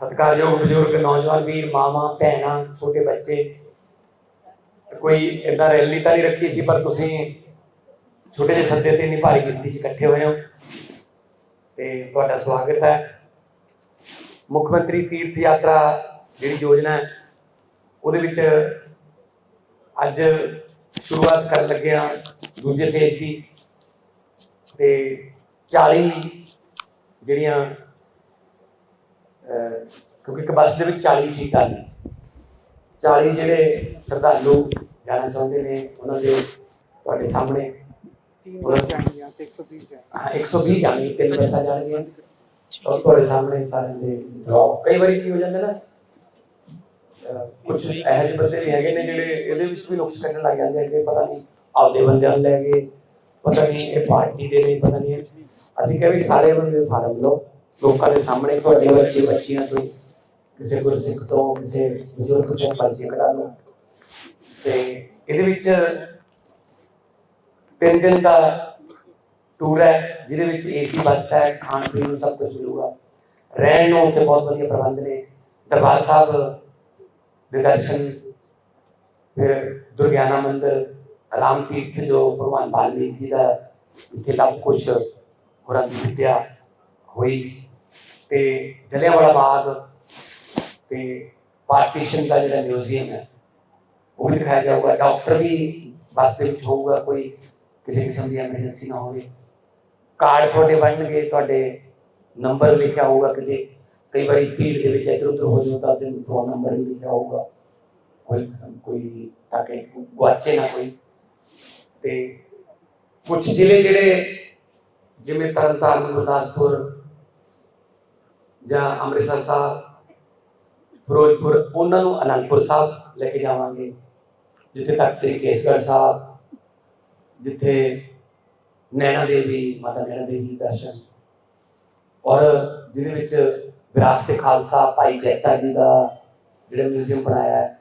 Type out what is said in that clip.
ਸਤਿਕਾਰਯੋਗ ਬਜ਼ੁਰਗ, ਨੌਜਵਾਨ ਵੀਰ, ਮਾਵਾਂ, ਭੈਣਾਂ, ਛੋਟੇ ਬੱਚੇ। ਕੋਈ ਇਦਾਂ ਰੈਲੀ ਤਾਂ ਨਹੀਂ ਰੱਖੀ ਸੀ, ਪਰ ਤੁਸੀਂ ਛੋਟੇ ਜਿਹੇ ਸੱਦੇ ਤੇ ਇੰਨੀ ਭਾਰੀ ਗਿਣਤੀ 'ਚ ਇਕੱਠੇ ਹੋਏ ਹੋ। ਤੇ ਤੁਹਾਡਾ ਸਵਾਗਤ ਹੈ। ਮੁੱਖ ਮੰਤਰੀ ਤੀਰਥ ਯਾਤਰਾ ਜਿਹੜੀ ਯੋਜਨਾ ਹੈ, ਉਹਦੇ ਵਿੱਚ ਅੱਜ ਸ਼ੁਰੂਆਤ ਕਰਨ ਲੱਗੇ ਹਾਂ, ਦੂਜੇ ਫੇਜ਼ ਦੀ। ਤੇ 40 ਜਿਹੜੀਆਂ ਕਿਉਂਕਿ ਕਬਸ ਦੇ ਵਿੱਚ 40 ਸੀਟਾਂ ਨੇ। 40 ਜਿਹੜੇ ਸ਼ਰਧਾਲੂ ਜਾਣਾ ਚਾਹੁੰਦੇ ਨੇ ਉਹਨਾਂ ਦੇ ਤੁਹਾਡੇ ਸਾਹਮਣੇ ਤਿੰਨ ਬੱਸਾਂ ਜਾਣਗੀਆਂ ਕੁਝ ਇਹੋ ਬੰਦੇ ਵੀ ਹੈਗੇ ਨੇ ਜਿਹੜੇ ਇਹਦੇ ਵਿੱਚ ਵੀ ਨੁਕਸ ਕੱਢਣ ਲੱਗ ਜਾਂਦੇ ਆ ਪਤਾ ਨਹੀਂ ਆਪਦੇ ਬੰਦਿਆਂ ਨੂੰ ਲੈ ਗਏ ਪਤਾ ਨਹੀਂ ਇਹ ਪਾਰਟੀ ਦੇ ਨਹੀਂ ਪਤਾ ਨਹੀਂ ਅਸੀਂ ਕਹਿੰਦੇ ਸਾਰੇ ਬੰਦੇ ਫਾਰਮ ਲੋ ਲੋਕਾਂ ਦੇ ਸਾਹਮਣੇ ਤੁਹਾਡੇ ਬੱਚੇ, ਬੱਚੀਆਂ ਤੋਂ ਕਿਸੇ ਗੁਰਸਿੱਖ ਤੋਂ, ਕਿਸੇ ਬਜ਼ੁਰਗ ਤੋਂ ਪਰਚੇ ਕਢਾ ਲਓ ਤੇ ਇਹਦੇ ਵਿੱਚ ਤਿੰਨ ਦਿਨ ਦਾ ਟੂਰ ਹੈ, ਜਿਹਦੇ ਵਿੱਚ ਏਸੀ, ਬੱਸ ਹੈ, ਖਾਣ ਪੀਣ ਨੂੰ ਸਭ ਕੁਝ ਮਿਲੂਗਾ। ਰਹਿਣ ਨੂੰ ਤੇ ਬਹੁਤ ਵਧੀਆ ਪ੍ਰਬੰਧ ਨੇ। ਦਰਬਾਰ ਸਾਹਿਬ ਦੇ ਦਰਸ਼ਨ, ਫਿਰ ਦੁਰਗਿਆਨਾ ਮੰਦਿਰ ਰਾਮ ਤੀਰਥ ਜੋ ਭਗਵਾਨ ਵਾਲਮੀਕ ਜੀ ਦਾ, ਇੱਥੇ ਲਵ ਕੁਸ਼ ਹੋਰਾਂ ਦੀ ਵਿਦਿਆ ਹੋਈ। ਤੇ ਜਲਿਆਂਵਾਲਾ ਬਾਗ ਤੇ ਪਾਰਟੀਸ਼ਨ ਦਾ ਜਿਹੜਾ ਮਿਊਜ਼ੀਅਮ ਹੈ, ਉਹ ਵੀ ਦਿਖਾਇਆ ਜਾਊਗਾ। ਡਾਕਟਰ ਵੀ ਬੱਸ ਦੇ ਵਿੱਚ ਹੋਊਗਾ, ਕੋਈ ਕਿਸੇ ਕਿਸਮ ਦੀ ਐਮਰਜੈਂਸੀ ਨਾ ਹੋਵੇ। ਕਾਰਡ ਤੁਹਾਡੇ ਬਣਨਗੇ, ਤੁਹਾਡੇ ਨੰਬਰ ਲਿਖਿਆ ਹੋਊਗਾ ਕਿਤੇ। ਕਈ ਵਾਰੀ ਭੀੜ ਦੇ ਵਿੱਚ ਇੱਧਰ ਉੱਧਰ ਹੋ ਜਾਓ ਤਾਂ ਤੇ ਫੋਨ ਨੰਬਰ ਵੀ ਲਿਖਿਆ ਹੋਊਗਾ। ਕੋਈ ਕੋਈ ਤਾਂ ਕਿ ਗੁਆਚੇ ਨਾ ਕੋਈ। ਤੇ ਕੁਝ ਜ਼ਿਲ੍ਹੇ ਜਿਹੜੇ ਜਿਵੇਂ ਤਰਨਤਾਰਨ, ਗੁਰਦਾਸਪੁਰ ਜਾਂ ਅੰਮ੍ਰਿਤਸਰ ਸਾਹਿਬ, ਫਿਰੋਜ਼ਪੁਰ, ਉਹਨਾਂ ਨੂੰ ਅਨੰਦਪੁਰ ਸਾਹਿਬ ਲੈ ਕੇ ਜਾਵਾਂਗੇ। ਜਿੱਥੇ ਤੱਕ ਸ੍ਰੀ ਕੇਸਗੜ੍ਹ ਸਾਹਿਬ, ਜਿੱਥੇ ਨੈਣਾ ਦੇਵੀ, ਮਾਤਾ ਨੈਣਾ ਦੇਵੀ ਦੇ ਦਰਸ਼ਨ। ਔਰ ਜਿਹਦੇ ਵਿੱਚ ਵਿਰਾਸਤ ਖਾਲਸਾ, ਭਾਈ ਜੈਤਾ ਜੀ ਦਾ ਜਿਹੜਾ ਮਿਊਜ਼ੀਅਮ ਬਣਾਇਆ ਹੈ